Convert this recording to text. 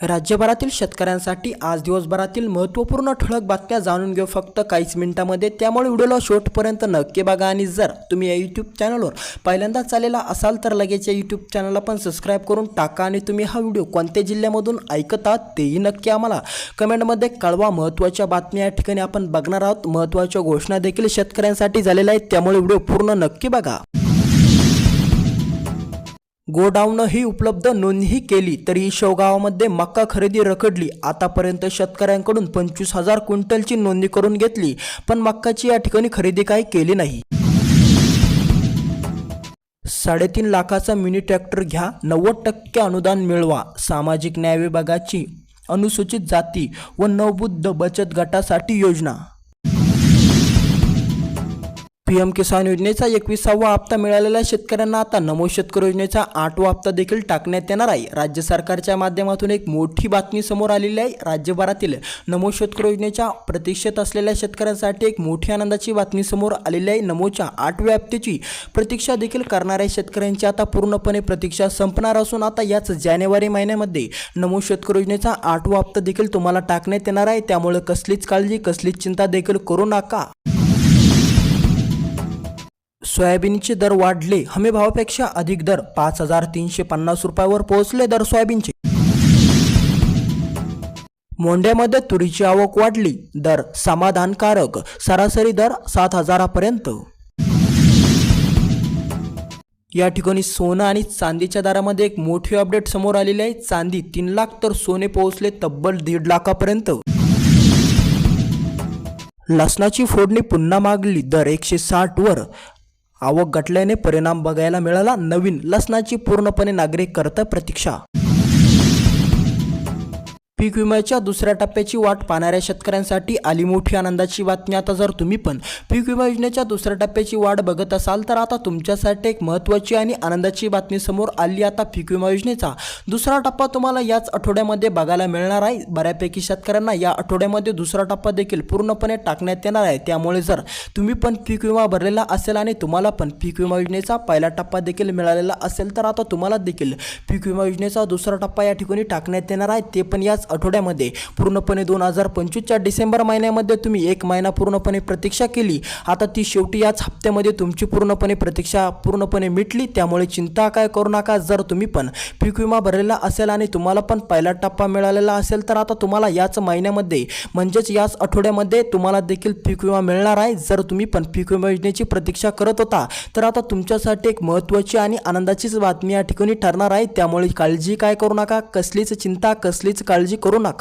राज्यभरातील शेतकऱ्यांसाठी आज दिवसभरातील महत्त्वपूर्ण ठळक बातम्या जाणून घेऊ फक्त काहीच मिनिटांमध्ये. त्यामुळे व्हिडिओला शेवटपर्यंत नक्की बघा आणि जर तुम्ही या यूट्यूब चॅनलवर पहिल्यांदाच आलेला असाल तर लगेच या यूट्यूब चॅनलला पण सबस्क्राईब करून टाका आणि तुम्ही हा व्हिडिओ कोणत्या जिल्ह्यामधून ऐकतात तेही नक्की आम्हाला कमेंटमध्ये कळवा. महत्त्वाच्या बातम्या या ठिकाणी आपण बघणार आहोत. महत्त्वाच्या घोषणा देखील शेतकऱ्यांसाठी झालेल्या आहेत. त्यामुळे व्हिडिओ पूर्ण नक्की बघा. गोडाऊनही उपलब्ध नोंदणी केली तरी शेवगावामध्ये मक्का खरेदी रखडली. आतापर्यंत शेतकऱ्यांकडून पंचवीस हजार क्विंटलची नोंदणी करून घेतली पण मक्काची या ठिकाणी खरेदी काही केली नाही. साडेतीन लाखाचा मिनी ट्रॅक्टर घ्या नव्वद टक्के अनुदान मिळवा. सामाजिक न्याय विभागाची अनुसूचित जाती व नवबुद्ध बचत गटासाठी योजना पी एम किसान योजनेचा एकविसावा हप्ता मिळालेल्या शेतकऱ्यांना आता नमो शेतकरी योजनेचा आठवा हप्ता देखील टाकण्यात येणार आहे. राज्य सरकारच्या माध्यमातून एक मोठी बातमी समोर आलेली आहे. राज्यभरातील नमो शेतकरी योजनेच्या प्रतीक्षेत असलेल्या शेतकऱ्यांसाठी एक मोठी आनंदाची बातमी समोर आलेली आहे. नमोच्या आठव्या हप्त्याची प्रतीक्षा देखील करणाऱ्या शेतकऱ्यांची आता पूर्णपणे प्रतीक्षा संपणार असून आता याच जानेवारी महिन्यामध्ये नमो शेतकरी योजनेचा आठवा हप्ता देखील तुम्हाला टाकण्यात येणार आहे. त्यामुळे कसलीच काळजी कसलीच चिंता देखील करू नका. सोयाबीनचे दर वाढले. हमीभावापेक्षा अधिक दर पाच हजार तीनशे पन्नास रुपयावर पोहोचले दर सोयाबीनचे. मोंढ्यामध्ये तुरीची आवक वाढली. दर समाधानकारक सरासरी दर सात हजारापर्यंत. या ठिकाणी सोनं आणि चांदीच्या दरामध्ये एक मोठी अपडेट समोर आलेली आहे. चांदी तीन लाख तर सोने पोहोचले तब्बल दीड लाखापर्यंत. लसणाची फोडणी पुन्हा मागली. दर एकशे साठ वर. आवक घटल्याने परिणाम बघायला मिळाला नवीन. लसणाची पूर्णपणे नागरिक करत प्रतीक्षा पीक विम्याच्या दुसऱ्या टप्प्याची वाट पाहणाऱ्या शेतकऱ्यांसाठी आली मोठी आनंदाची बातमी आता जर तुम्ही पण पीक विमा योजनेच्या दुसऱ्या टप्प्याची वाट बघत असाल तर आता तुमच्यासाठी एक महत्त्वाची आणि आनंदाची बातमी समोर आली आता पीक विमा योजनेचा. दुसरा टप्पा तुम्हाला याच आठवड्यामध्ये बघायला मिळणार आहे. बऱ्यापैकी शेतकऱ्यांना या आठवड्यामध्ये दुसरा टप्पा देखील पूर्णपणे टाकण्यात येणार आहे. त्यामुळे जर तुम्ही पण पीक विमा भरलेला असेल आणि तुम्हाला पण पीक विमा योजनेचा पहिला टप्पा देखील मिळालेला असेल तर आता तुम्हाला देखील पीक विमा योजनेचा दुसरा टप्पा या ठिकाणी टाकण्यात येणार आहे. ते पण याच आठवड्यामध्ये पूर्णपणे दोन हजार पंचवीसच्या डिसेंबर महिन्यामध्ये तुम्ही एक महिना पूर्णपणे प्रतीक्षा केली. आता ती शेवटी याच हप्त्यामध्ये तुमची पूर्णपणे प्रतीक्षा पूर्णपणे मिटली. त्यामुळे चिंता काय करू नका जर तुम्ही पण पीक विमा भरलेला असेल आणि तुम्हाला पण पहिला टप्पा मिळालेला असेल तर आता तुम्हाला याच महिन्यामध्ये म्हणजेच याच आठवड्यामध्ये तुम्हाला देखील पीक विमा मिळणार आहे. जर तुम्ही पण पीक विमा योजनेची प्रतीक्षा करत होता तर आता तुमच्यासाठी एक महत्त्वाची आणि आनंदाचीच बातमी या ठिकाणी ठरणार आहे. त्यामुळे काळजी काय करू नका. कसलीच चिंता कसलीच काळजी काळजी करू नका.